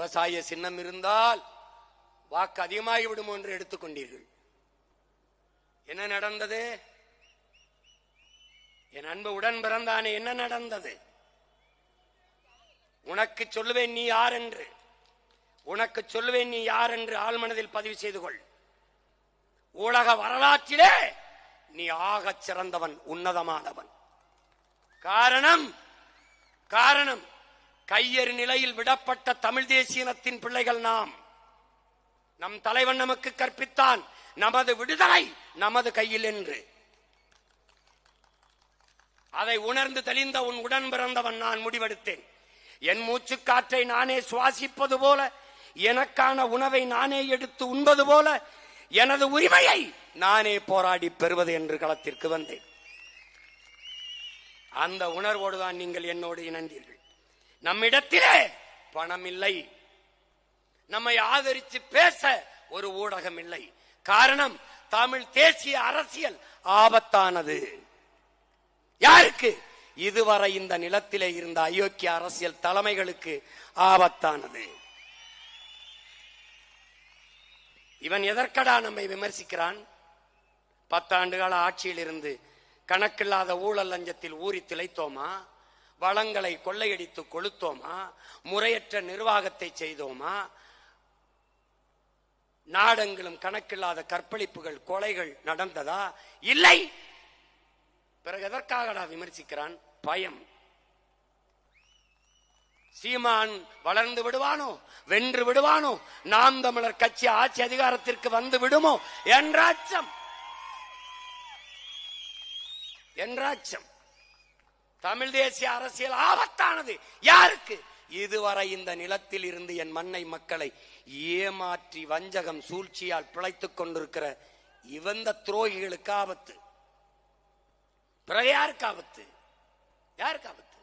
விவசாய சின்னம் இருந்தால் வாக்கு அதிகமாகி விடும் என்று எடுத்துக்கொண்டீர்கள். என்ன நடந்தது? என் அன்பு உடன் பிறந்தானே என்ன நடந்தது? உனக்கு சொல்லுவேன் நீ யார் என்று. உனக்கு சொல்லுவேன் நீ யார் என்று ஆழ்மனதில் பதிவு செய்து கொள். உலக வரலாற்றிலே நீ ஆகச் சிறந்தவன் உன்னதமானவன். காரணம் காரணம். கையெறி நிலையில் விடப்பட்ட தமிழ் தேசியனத்தின் பிள்ளைகள் நாம். நம் தலைவன் நமக்கு கற்பித்தான். நமது விடுதலை நமது கையில் என்று. அதை உணர்ந்து தெளிந்த உன் உடன் பிறந்தவன் நான் முடிவெடுத்தேன். என் மூச்சு காற்றை நானே சுவாசிப்பது போல எனக்கான உணவை நானே எடுத்து உண்பது போல எனது உரிமையை நானே போராடி பெறுவது என்று களத்திற்கு வந்தேன். அந்த உணர்வோடுதான் நீங்கள் என்னோடு இணைந்தீர்கள். நம்மிடத்திலே பணம் இல்லை நம்மை ஆதரித்து பேச ஒரு ஊடகம் இல்லை காரணம் தமிழ் தேசிய அரசியல் ஆபத்தானது. யாருக்கு? இதுவரை இந்த நிலத்திலே இருந்த அயோக்கிய அரசியல் தலைமைகளுக்கு ஆபத்தானது. இவன் எதற்கடா நம்மை விமர்சிக்கிறான்? பத்தாண்டு கால ஆட்சியில் இருந்து கணக்கில்லாத ஊழல் லஞ்சத்தில் ஊறி திளைத்தோமா? வளங்களை கொள்ளையடித்து கொளுத்தோமா? முறையற்ற நிர்வாகத்தை செய்தோமா? நாடெங்கிலும் கணக்கில்லாத கற்பழிப்புகள் கொலைகள் நடந்ததா? இல்லை! பிறகு எதற்காகடா விமர்சிக்கிறான்? பயம். சீமான் வளர்ந்து விடுவானோ? வென்று விடுவானோ? நாம் தமிழர் கட்சி ஆட்சி அதிகாரத்திற்கு வந்து விடுமோ? என்ற அச்சம். என்ற அச்சம். தமிழ் தேசிய அரசியல் ஆபத்தானது. யாருக்கு? இதுவரை இந்த நிலத்தில் இருந்து என் மண்ணை மக்களை ஏமாற்றி வஞ்சகம் சூழ்ச்சியால் பிழைத்துக் கொண்டிருக்கிற இவந்த துரோகிகளுக்கு ஆபத்து. பிறகு யாருக்கு ஆபத்து? யாருக்கு ஆபத்து?